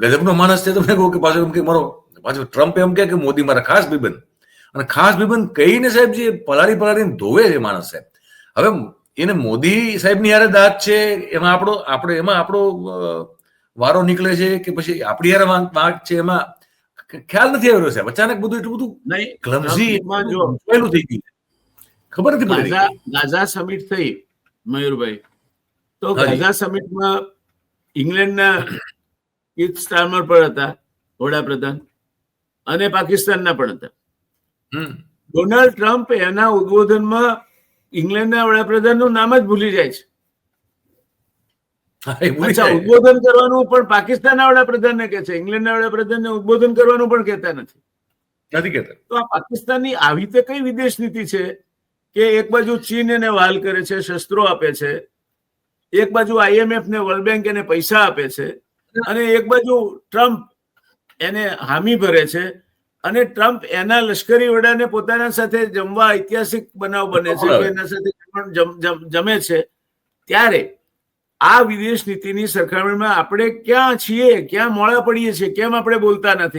ગજબનો માણસ છે તમને કહું કે પાછો એમ કે મારો પાછો ટ્રમ્પ એમ કે મોદી મારા ખાસ ભાઈબંધ. અને ખાસ ભાઈબંધ કહીને સાહેબજી પલાળી પલાળીને ધોવે છે માણસ સાહેબ. હવે એને મોદી સાહેબની યારે દાંત છે એમાં આપણો આપણે એમાં આપણો વારો નીકળે છે કે પછી આપણી યારે વાંક છે એમાં ખ્યાલ નથી આવ્યો સાહેબ. અચાનક બધું એટલું બધું નહીં ક્લમઝી પહેલું થઈ ગયું ખબર નથી પડી. ગાઝા ગાઝા સમિટ થઈ મયુરભાઈ. તો. ગાઝા સમિટમાં ઇંગ્લેન્ડના કીથ સ્ટાર્મર પણ હતા વડાપ્રધાન અને પાકિસ્તાનના પણ હતા. ડોનાલ્ડ ટ્રમ્પ એના ઉદબોધનમાં ઇંગ્લેન્ડના વડાપ્રધાનનું નામ જ ભૂલી જાય છે. અચ્છા. ઉદ્બોધન કરવાનું પણ પાકિસ્તાનના વડાપ્રધાનને કે છે ઇંગ્લેન્ડના વડાપ્રધાનને ઉદબોધન કરવાનું પણ કહેતા નથી. નથી કહેતા. તો આ પાકિસ્તાનની આવી રીતે કઈ વિદેશ નીતિ છે કે એક બાજુ ચીન એને વાલ કરે છે શસ્ત્રો આપે છે એક બાજુ આઈએમએફ ને વર્લ્ડ બેંક એને પૈસા આપે છે? અને એક બાજુ ટ્રમ્પ એને હામી ભરે છે અને ટ્રમ્પ એના લશ્કરી વડાને પોતાના સાથે જમવા ઐતિહાસિક બનાવ બને છે એના સાથે જમ- જમે છે. ત્યારે આ વિદેશ નીતિની સરખામણીમાં આપણે ક્યાં છીએ ક્યાં મોડા પડીએ છીએ કેમ આપણે બોલતા નથી?